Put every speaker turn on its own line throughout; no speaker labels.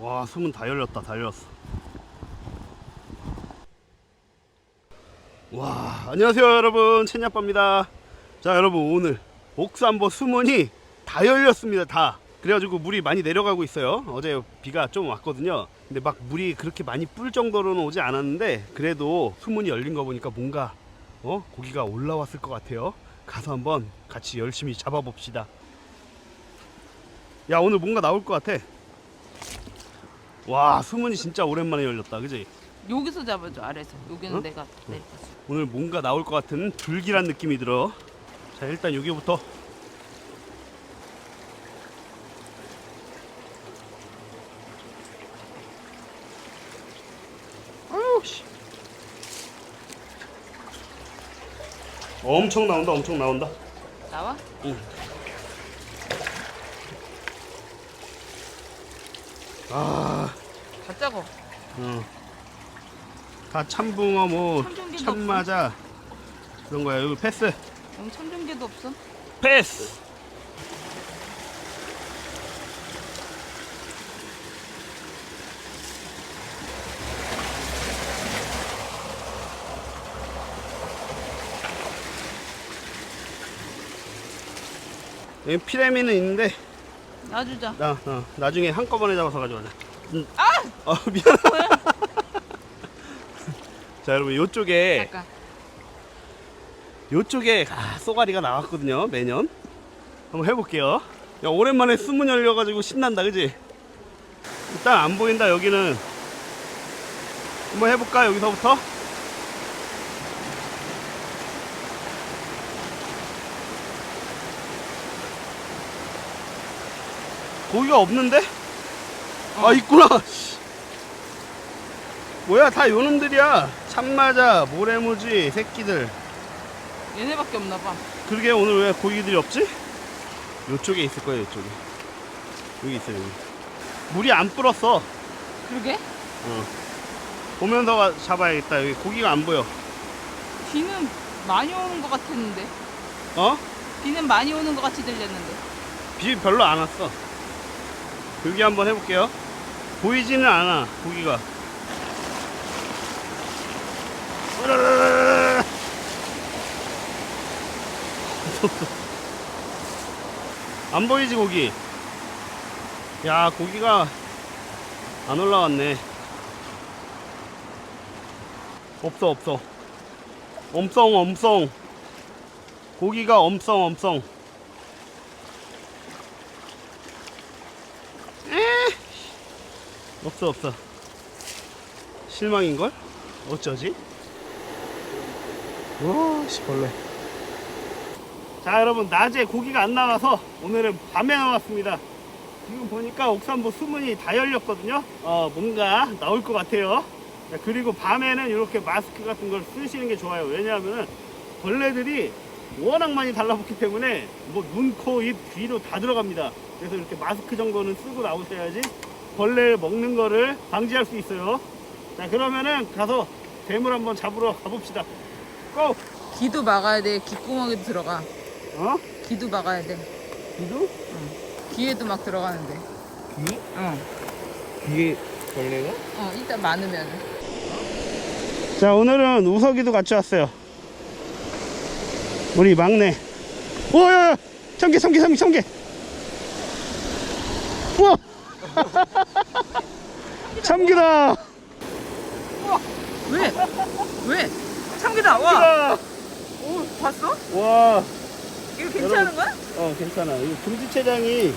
와 수문 다 열렸다 다 열렸어. 와 안녕하세요 여러분. 채냐빠입니다. 자 여러분 오늘 옥산보 수문이 다 열렸습니다 다. 그래가지고 물이 많이 내려가고 있어요. 어제 비가 좀 왔거든요. 근데 막 물이 그렇게 많이 뿔 정도로는 오지 않았는데 그래도 수문이 열린 거 보니까 뭔가 어 고기가 올라왔을 것 같아요. 가서 한번 같이 열심히 잡아봅시다. 야 오늘 뭔가 나올 것 같아 와 수문이 진짜 오랜만에 열렸다. 그지?
여기서 잡아줘 아래서. 여기는
응?
내가 내려갔어
오늘 뭔가 나올 것 같은 불길한 느낌이 들어. 자 일단 여기부터. 씨. 엄청 나온다 엄청 나온다.
나와?
아
다 작어
응. 다 참붕어 뭐
참종개도
참마자 그런 거야. 여기 패스.
여기 참종개도 없어.
패스. 여기 피레미는 있는데.
놔주자.
나, 어, 나중에 한꺼번에 잡아서 가져가자. 음.
아!
어, 미안 자 여러분 요쪽에
잠깐
요쪽에 아, 쏘가리가 나왔거든요 매년 한번 해볼게요 야 오랜만에 수문 열려가지고 신난다 그지 일단 안 보인다 여기는 한번 해볼까 여기서부터 고기가 없는데? 아
어.
있구나 씨. 뭐야 다 요놈들이야. 참마자 모래무지 새끼들.
얘네밖에 없나 봐.
그러게 오늘 왜 고기들이 없지? 요쪽에 있을 거예요 요쪽에. 여기 있어요 여기. 물이 안 불었어.
그러게?
어. 보면서 가- 잡아야겠다. 여기 고기가 안 보여.
비는 많이 오는 것 같았는데.
어?
비는 많이 오는 것 같이 들렸는데.
비 별로 안 왔어. 여기 한번 해볼게요. 보이지는 않아 고기가 안 보이지 고기? 야 고기가 안 올라왔네. 없어 없어. 엄청 엄청 고기가 엄청 엄청 에 없어 없어. 실망인걸? 어쩌지? 와씨 벌레. 자 여러분 낮에 고기가 안 나와서 오늘은 밤에 나왔습니다. 지금 보니까 옥산보 수문이 다 열렸거든요. 어 뭔가 나올 것 같아요. 자, 그리고 밤에는 이렇게 마스크 같은 걸 쓰시는 게 좋아요. 왜냐하면 벌레들이 워낙 많이 달라붙기 때문에 뭐 눈, 코, 입, 귀로 다 들어갑니다. 그래서 이렇게 마스크 정도는 쓰고 나오셔야지 벌레 먹는 거를 방지할 수 있어요. 자 그러면은 가서 괴물 한번 잡으러 가봅시다 고!
귀도 막아야 돼 귓구멍에도 들어가
어?
귀도 막아야 돼
귀도?
귀에도 막 들어가는데
귀?
어,
귀에 벌레가?
어 일단 많으면
자 오늘은 우석이도 같이 왔어요 우리 막내 오야 참개 참개 참개 참개 우와 참개다
왜? 왜? 참기다 와! 오 봤어?
와.
이거 괜찮은 거야?
어 괜찮아. 이거 금지체장이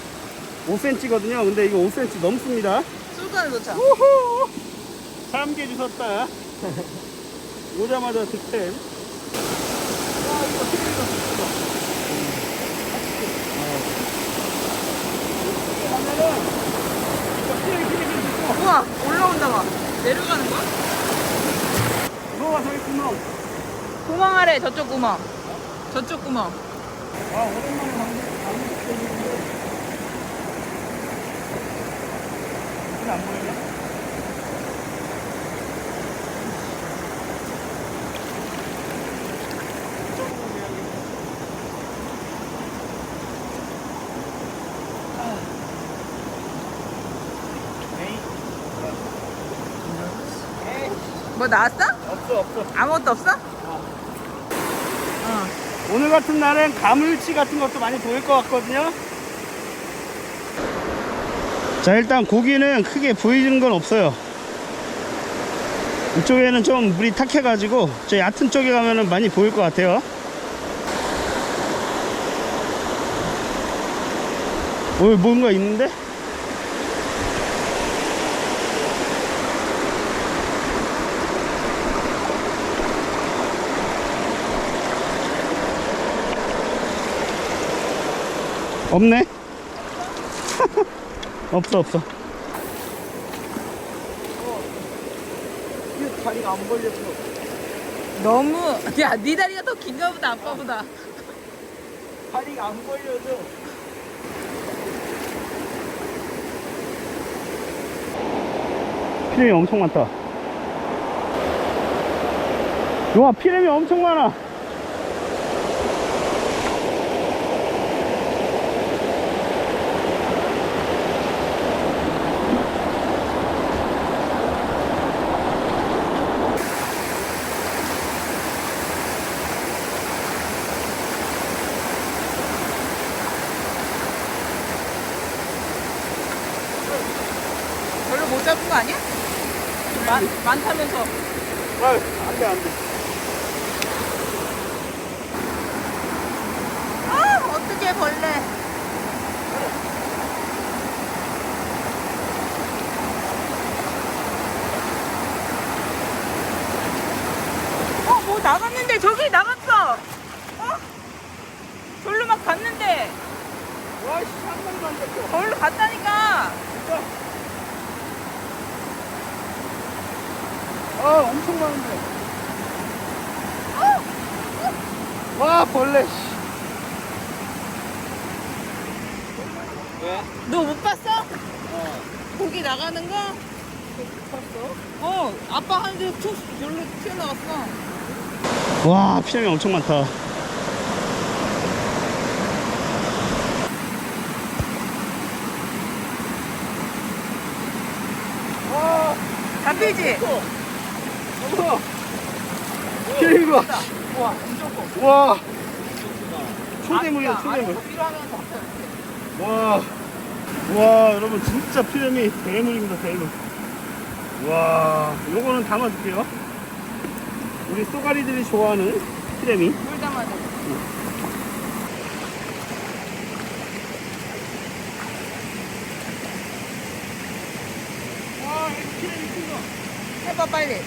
5cm거든요. 근데 이거 5cm 넘습니다.
sul간을 놓자.
우후! 참개 주셨다. 오자마자 득템.
우와 올라온다 봐 내려가는 거야?
저기 구멍
구멍 아래 저쪽 구멍. 저쪽 구멍.
아, 오랜만에 방금 안 보이냐?
뭐 나왔어?
없어 없어
아무것도 없어? 어.
오늘 같은 날엔 가물치 같은 것도 많이 보일 것 같거든요. 자 일단 고기는 크게 보이는 건 없어요. 이쪽에는 좀 물이 탁해 가지고 저 얕은 쪽에 가면은 많이 보일 것 같아요. 오 뭔가 있는데? 없네? 없어 없어
다리가 안 벌렸어.
너무 야 네 다리가 더 긴가 보다 아빠보다
다리가 안 벌려서.
피렘이 엄청 많다 와 피렘이 엄청 많아
별로 못 잡은 거 아니야? 많, 많다면서.
아유 안 돼 안 돼.
아 어떻게 벌레? 어 뭐 나갔는데 저기 나갔어. 어? 절로 막 갔는데.
와씨 한 마리도 안 잡혀.
절로 갔다니까
아 엄청 많은데 와 벌레 씨.
왜?
너 못 봤어?
어.
고기 나가는 거? 어 아빠 하는데 툭 절로 튀어나갔어
와 피렘이 엄청 많다 와
잡히지?
봐와커와 초대물이야 초대물 와, 와, 여러분 진짜 피렘이 대물입니다, 대물. 와, 요거는 담아줄게요. 우리 쏘가리들이 좋아하는 피렘이.
물 담아줘
와, 이 피렘이 큰 거.
해봐 빨리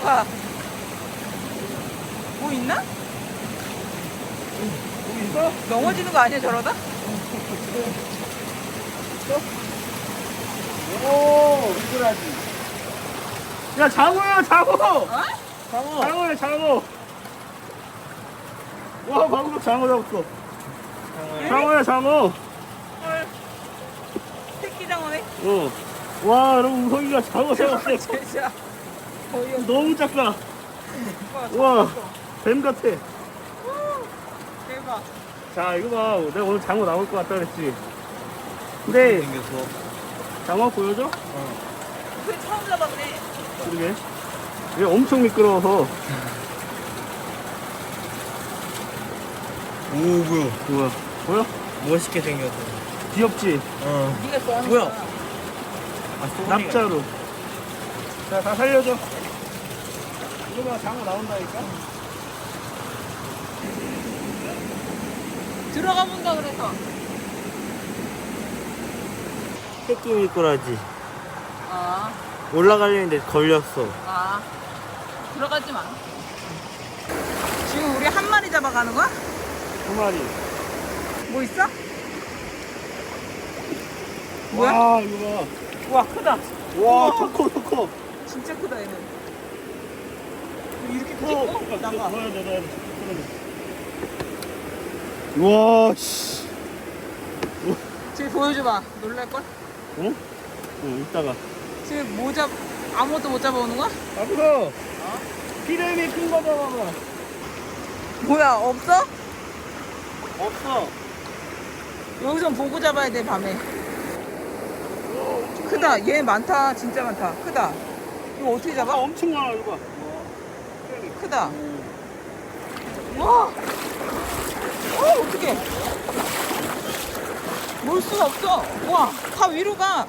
들어가 뭐 있나?
여기 있어?
넘어지는 거 아니야 저러다?
오, 이거라지. 야, 장어야, 장어!
어?
상어.
장어야, 장어! 와, 방금 장어 잡았어. 장어야, 장어!
헐 새끼 장어네
어. 와, 여러분, 우성이가 장어 잡았어.
진짜
너무 작다.
오빠
와.
잡았어.
뱀 같아.
대박
자, 이거 봐. 내가 오늘 장어 나올 것 같다 그랬지. 근데,
생겼어.
장어 보여줘?
그게 처음 잡았네
그러게. 얘 엄청 미끄러워서.
오 뭐야?
뭐야? 보여?
멋있게 생겼어.
귀엽지?
어.
네가 좋아하는
뭐야?
거야.
아.
자, 다 살려줘. 이거 봐, 장어 나온다니까?
들어가 본다 그래서
새끼 미꾸라지.
아,
올라가려는데 걸렸어.
아 들어가지 마 지금 우리 한 마리 잡아가는 거야?
두 마리.
뭐 있어? 뭐야?
와, 이거
와 크다
봐. 와, 더 커, 더 커.
진짜 크다 얘는 이렇게
어,
크지? 어? 나가
넣어야 돼, 넣어야 돼. 와, 씨.
쟤 보여줘봐 놀랄걸?
응? 응, 이따가.
지금 뭐 잡, 아무것도 못 잡아오는 거야?
앞으로 피레미 큰거 잡아봐.
뭐야, 없어?
없어.
여기서 보고 잡아야 돼, 밤에. 크다. 얘 많다. 진짜 많다. 크다. 이거 어떻게
아,
잡아?
엄청 많아, 이거 봐.
크다. 와! 어, 어떡해. 몰 수가 없어. 와, 다 위로 가.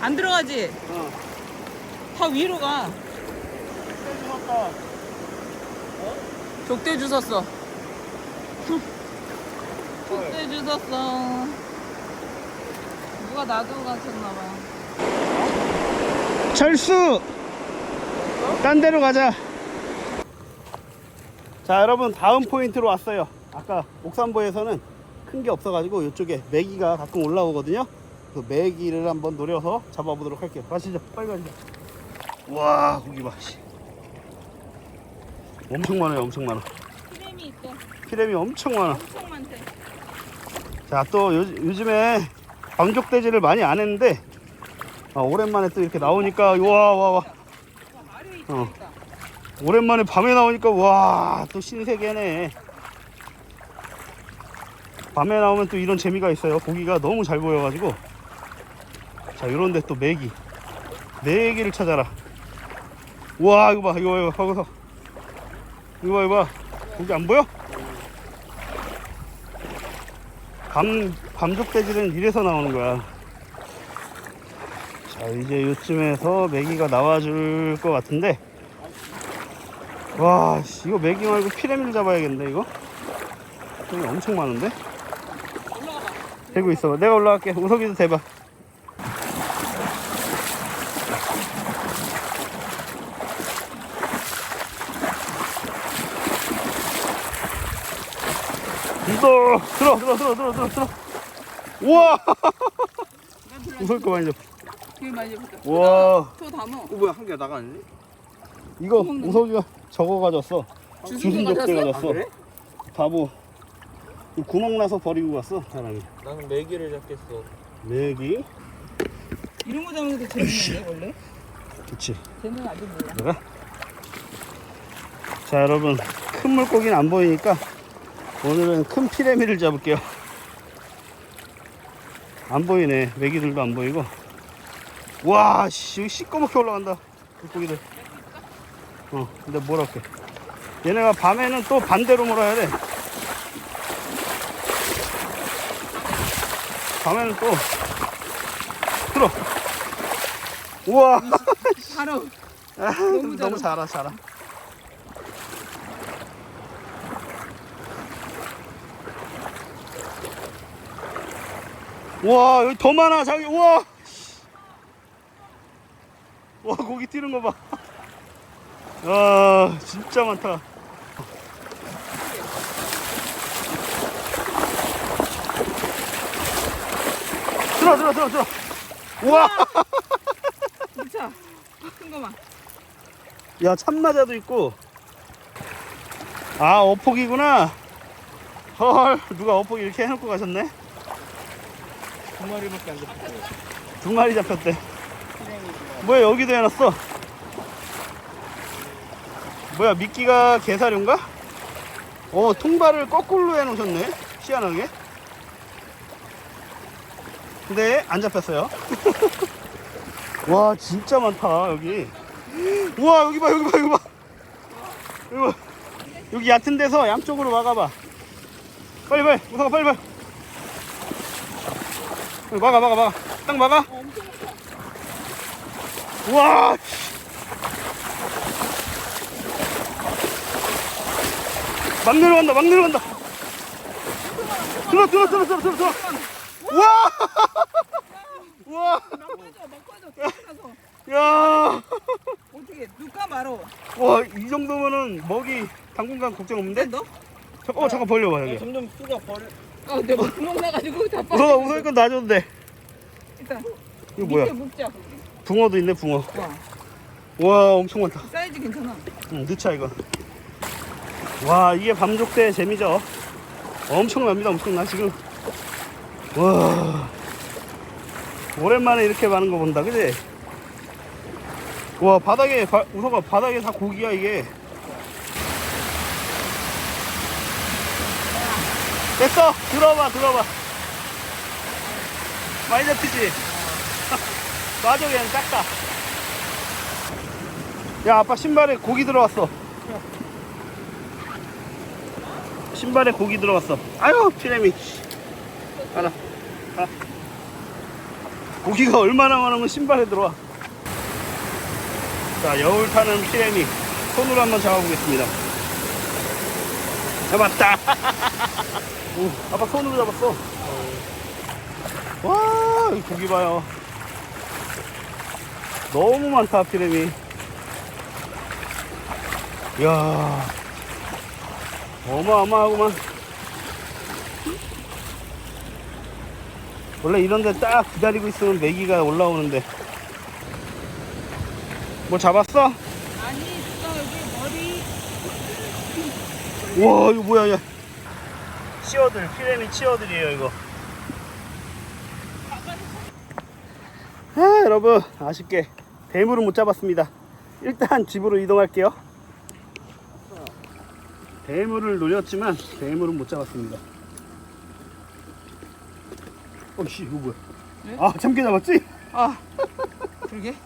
안 들어가지?
어.
다 위로 가.
죽었다.
족대 주웠어. 족대 주웠어. 누가 놔두고 가셨나봐.
철수! 딴 데로 가자. 자, 여러분, 다음 포인트로 왔어요. 아까 옥산보에서는 큰 게 없어가지고 이쪽에 메기가 가끔 올라오거든요. 그 메기를 한번 노려서 잡아보도록 할게요. 가시죠. 빨리 가시죠. 와, 고기 봐. 씨. 엄청 많아요, 엄청 많아.
피렘이 있대.
피렘이 엄청 많아.
엄청 많대.
자, 또 요, 요즘에 방족대지를 많이 안 했는데, 아, 오랜만에 또 이렇게 나오니까, 와, 와, 와. 어. 오랜만에 밤에 나오니까 와 또 신세계네 밤에 나오면 또 이런 재미가 있어요 고기가 너무 잘 보여가지고 자 요런데 또 메기 메기를 찾아라 와 이거 봐 이거 봐 이거 봐 이거 봐 이거 봐 고기 안 보여? 밤, 밤족대지는 이래서 나오는 거야 자 이제 요쯤에서 메기가 나와줄 것 같은데 와, 씨, 이거 매기 말고 피라미드 잡아야겠는데, 이거? 여기 엄청 많은데? 대고 있어. 내가 올라갈게. 우석이도 대봐. 이거 들어 들어 들어 들어 들어 들어 우와 우석 거 많이 잡
되게 많이 잡았다.
우와
더 담어.
어 뭐야 한 개 나가는데?
이거
먹는 거.
우석이가 저거
주순 가져왔어?
가졌어
그래?
바보 이 구멍 나서 버리고 갔어 사람이
나는 메기를 잡겠어.
메기
이런 거 잡는 것도 재밌는데 원래?
그치
쟤는 아직 몰라.
내가 자 여러분 큰 물고기는 안 보이니까 오늘은 큰 피레미를 잡을게요. 안 보이네. 메기들도 안 보이고. 와 씨 여기 시꺼멓게 올라간다. 물고기들. 어 근데 뭐랄게. 얘네가 밤에는 또 반대로 몰아야 돼. 밤에는 또 들어. 우와.
바로.
아,
너무
너무 잘하 잘하 와 여기 더 많아 자기 우와! 와 고기 뛰는 거봐. 아 진짜 많다. 들어 들어 들어 들어 우와!
진짜 큰 거만.
야 참나자도 있고. 아 어폭이구나. 헐 누가 어폭 이렇게 해놓고 가셨네
두 마리밖에 안 잡혔어.
두 마리 잡혔대. 뭐야 여기도 해놨어. 뭐야 미끼가 개사료인가? 어 통발을 거꾸로 해놓으셨네 희한하게. 근데 안 잡혔어요. 와 진짜 많다 여기. 우와 여기 봐 여기 봐 여기 봐. 여기 봐. 여기 얕은 데서 양쪽으로 막아봐. 빨리 빨리 우석아 빨리 빨리 막아 막아 막아 딱 막아 우와 막 내려간다 막 내려간다 들어 들어 들어 들어 들어 들어 우와 우와
막 빠져, 막 빠져. 들어가서.
야
어떻게 누가 말어?
와, 이 정도면은 먹이 당분간 걱정 없는데?
너?
잠- 어, 잠깐 벌려봐, 여기.
점점 수가 벌.
아, 내가 구멍 나가지고 다 빠져.
우선 이건 놔줘도 돼.
일단
이거 뭐야?
밑에 묶자.
붕어도 있네, 붕어.
와.
와 엄청 많다
사이즈 괜찮아.
응, 넣자 이거 와 이게 밤족대 재미죠 엄청납니다 엄청나 지금 와 오랜만에 이렇게 많은 거 본다 그지 와 바닥에 바, 우서가 바닥에 다 고기야 이게 됐어? 들어봐 들어봐 많이 잡히지? 놔줘 그냥 작다 야 아빠 신발에 고기 들어왔어. 신발에 고기 들어갔어. 아유 피레미. 하나 가 고기가 얼마나 많으면 신발에 들어와. 자 여울 타는 피레미. 손으로 한번 잡아보겠습니다. 잡았다 오, 아빠 손으로 잡았어 와, 이 고기 봐요. 너무 많다, 피레미. 이야, 어마어마하구만. 원래 이런 데 딱 기다리고 있으면 메기가 올라오는데. 뭐 잡았어?
아니, 누가 여기 머리.
와, 이거 뭐야, 야. 치어들, 피레미 치어들이에요, 이거. 아, 여러분, 아쉽게 대물은 못 잡았습니다. 일단 집으로 이동할게요. 대물을 노렸지만 대물은 못 잡았습니다. 어씨, 이거 뭐야?
네?
아, 참깨 잡았지?
아, 그러게.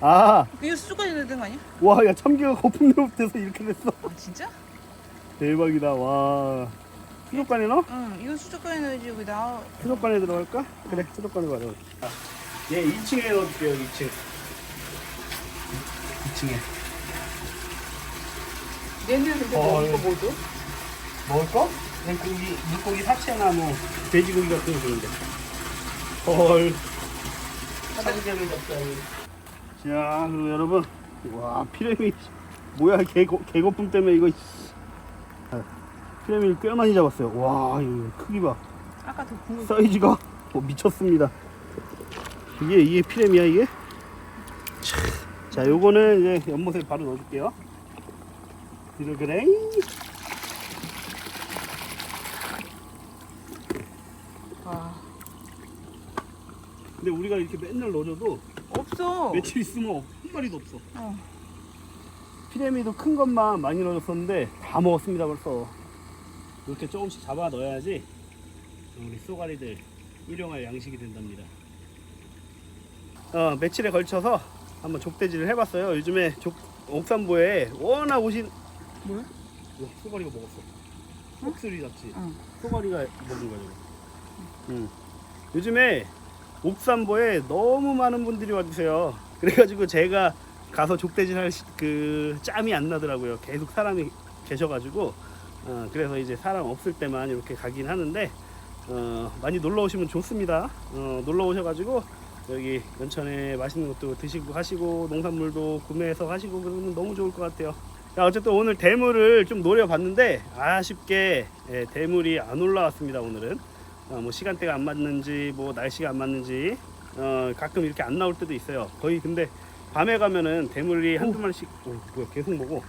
아,
이거 수족관에 넣어야 되는 거 아니야?
와, 야, 참깨가 거품 내업돼서 이렇게 됐어.
아, 진짜?
대박이다, 와. 수족관에 넣어?
응, 이거 수족관에 넣어야지. 여기 나.
수족관에 들어갈까? 그래, 수족관에 가자. 아, 얘 2층에 넣어줄게요, 2층. 2층에.
얘는 근데
어,
뭐,
예.
이거 뭐죠?
먹을 거? 그냥 고기, 물고기 사체나 뭐, 돼지고기 같은 거 주는데. 헐. 사지개를 잡다니. 자, 그리고 여러분. 와, 피레미. 뭐야, 개고, 개거품 때문에 이거. 씨. 아, 피레미를 꽤 많이 잡았어요. 와, 이거 크기 봐.
아까 더 굵은
사이즈가 어, 미쳤습니다. 이게 이게 피레미야 이게? 참. 자, 요거는 이제 연못에 바로 넣어줄게요. 드르그랭.
아,
근데 우리가 이렇게 맨날 넣어줘도
없어.
며칠 있으면 없- 한 마리도 없어.
어.
피레미도 큰 것만 많이 넣어줬었는데 다 먹었습니다 벌써. 이렇게 조금씩 잡아 넣어야지 우리 쏘가리들 일용할 양식이 된답니다. 어, 며칠에 걸쳐서 한번 족대지를 해봤어요. 요즘에 족, 옥산보에 워낙 오신
뭐야?
이거 쏘가리가 먹었어. 목소리 잡지.
응.
쏘가리가 먹은 거죠. 응. 요즘에 옥산보에 너무 많은 분들이 와주세요. 그래가지고 제가 가서 족대질 할그 짬이 안 나더라고요. 계속 사람이 계셔가지고 어, 그래서 이제 사람 없을 때만 이렇게 가긴 하는데 어, 많이 놀러 오시면 좋습니다. 어, 놀러 오셔가지고 여기 연천에 맛있는 것도 드시고 하시고 농산물도 구매해서 하시고 그러면 너무 좋을 것 같아요. 자, 어쨌든 오늘 대물을 좀 노려봤는데 아쉽게 예, 대물이 안 올라왔습니다. 오늘은 어, 뭐 시간대가 안 맞는지 뭐 날씨가 안 맞는지 어, 가끔 이렇게 안 나올 때도 있어요. 거의 근데 밤에 가면은 대물이 한두 마리씩 오, 뭐야 계속 먹어.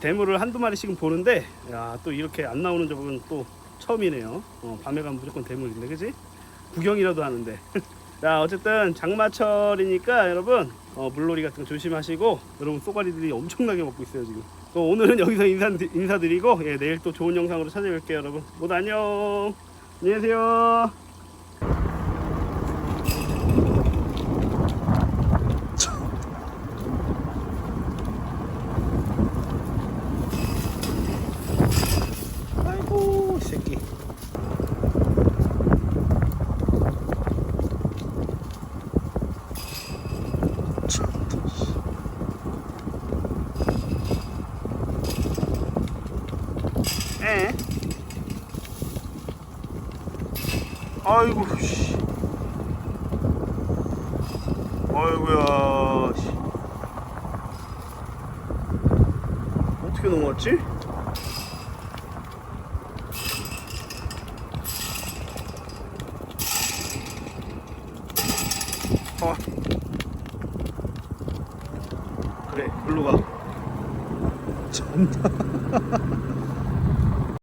대물을 한두 마리씩은 보는데 야 또 이렇게 안 나오는 적은 또 처음이네요. 어, 밤에 가면 무조건 대물인데 그지? 구경이라도 하는데. 자 어쨌든 장마철이니까 여러분 어, 물놀이 같은 거 조심하시고 여러분 쏘가리들이 엄청나게 먹고 있어요 지금. 또 오늘은 여기서 인사, 인사드리고 예, 내일 또 좋은 영상으로 찾아뵐게요 여러분. 모두 안녕. 안녕히 계세요. 아이고 이 새끼. 에? 아이고 씨. 아이고야 씨. 어떻게 넘어왔지?